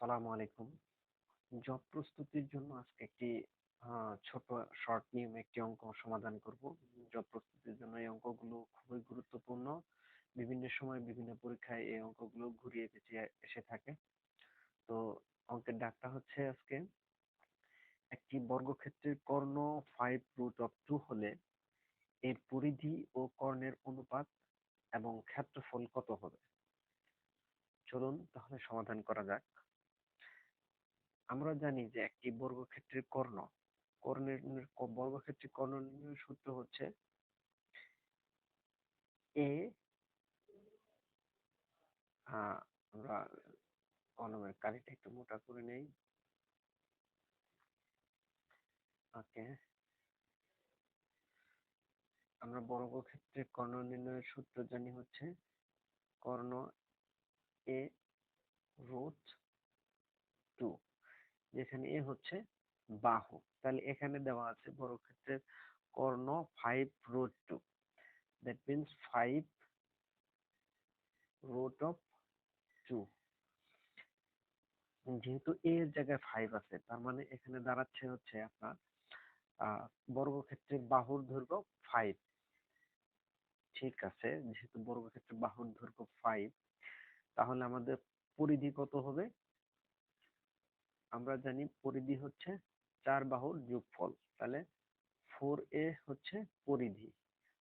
আসসালামু আলাইকুম। জব প্রস্তুতির জন্য আজকে একটি ছোট শর্ট নিয়মে একটি অঙ্ক সমাধান করব। জব প্রস্তুতির জন্য এই অঙ্কগুলো খুবই গুরুত্বপূর্ণ। বিভিন্ন সময় বিভিন্ন পরীক্ষায় এই অঙ্কগুলো ঘুরিয়ে পেঁচিয়ে এসে থাকে। তো অঙ্কের ডাকটা হচ্ছে আজকে, একটি বর্গক্ষেত্রের কর্ণ ফাইভ রুট অফ টু হলে এর পরিধি ও কর্ণের অনুপাত এবং ক্ষেত্রফল কত হবে? চলুন তাহলে সমাধান করা যাক। আমরা জানি যে একটি বর্গক্ষেত্রের কর্ণ, কর্ণের বর্গক্ষেত্রের কর্ণ নির্ণয়ের সূত্র হচ্ছে এ আমরা কলমের কালিটা একটু মোটা করে নেই। ওকে। আমরা বর্গক্ষেত্রের কর্ণ নির্ণয়ের সূত্র জানি হচ্ছে কর্ণ এ রুট টু যেখানে এ হচ্ছে বাহু। তাহলে এখানে দেওয়া আছে বর্গক্ষেত্রের কর্ণ five root two that means five root of two যেহেতু এ এর জায়গায় ফাইভ আছে, তার মানে এখানে দাঁড়াচ্ছে হচ্ছে আপনার বর্গক্ষেত্রের বাহুর দৈর্ঘ্য ফাইভ ঠিক আছে, যেহেতু বর্গক্ষেত্রের বাহুর দৈর্ঘ্য ফাইভ তাহলে আমাদের পরিধি কত হবে? আমরা জানি পরিধি হচ্ছে চার বাহুর যোগফল। তাহলে ফোর এ হচ্ছে পরিধি,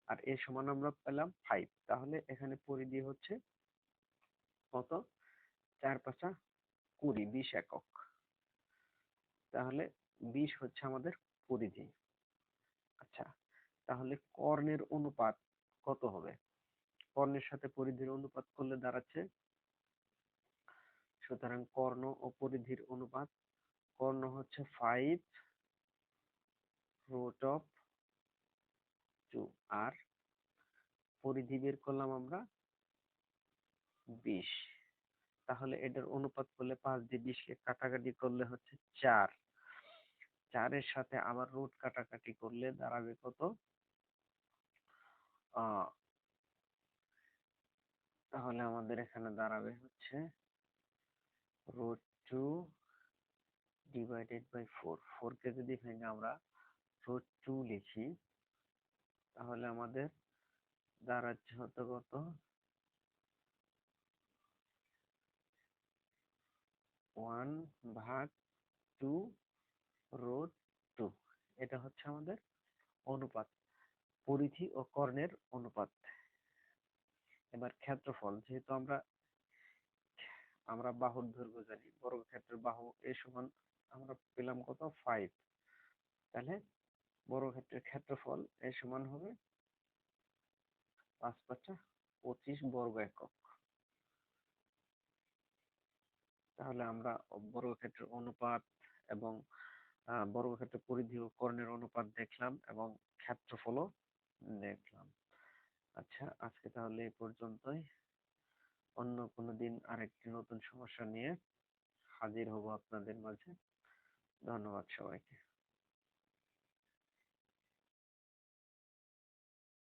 আর এ সমান আমরা পেলাম ফাইভ তাহলে এখানে পরিধি হচ্ছে কত? চার পাঁচা কুড়ি, বিশ একক। তাহলে বিশ হচ্ছে আমাদের পরিধি। আচ্ছা তাহলে কর্ণের অনুপাত কত হবে? কর্ণের সাথে পরিধির অনুপাত করলে দাঁড়াচ্ছে সুতরাং কর্ণ ও পরিধির অনুপাত, কর্ণ হচ্ছে ফাইভ রুট অফ টু আর পরিধি বের করলাম আমরা বিশ। তাহলে এটার অনুপাত করলে পাঁচ দিয়ে বিশকে কাটাকাটি করলে হচ্ছে চার। চারের সাথে আবার রুট কাটাকাটি করলে দাঁড়াবে কত? তাহলে আমাদের এখানে দাঁড়াবে হচ্ছে root 2 divided by 4 4 কে যদি ভেঙে আমরা root 2 লিখি, তাহলে আমাদের দাঁড়াচ্ছে হতো কত? ওয়ান ভাগ টু রোড টু এটা হচ্ছে আমাদের অনুপাত, পরিধি ও কর্ণের অনুপাত। এবার ক্ষেত্রফল, যেহেতু আমরা আমরা বাহুর দৈর্ঘ্য জানি, বর্গক্ষেত্রের বাহু এ সমান আমরা পেলাম কত? ফাইভ তাহলে বর্গক্ষেত্রের ক্ষেত্রফল এ সমান হবে পাঁচ পাঁচটা পঁচিশ বর্গ একক। তাহলে আমরা বর্গক্ষেত্রের অনুপাত এবং বর্গক্ষেত্রের পরিধি ও কর্ণের অনুপাত দেখলাম এবং ক্ষেত্রফলও দেখলাম। আচ্ছা আজকে তাহলে এই পর্যন্তই। অন্য কোনো দিন আরেকটি নতুন সমস্যা নিয়ে হাজির হব আপনাদের মাঝে। ধন্যবাদ সবাইকে।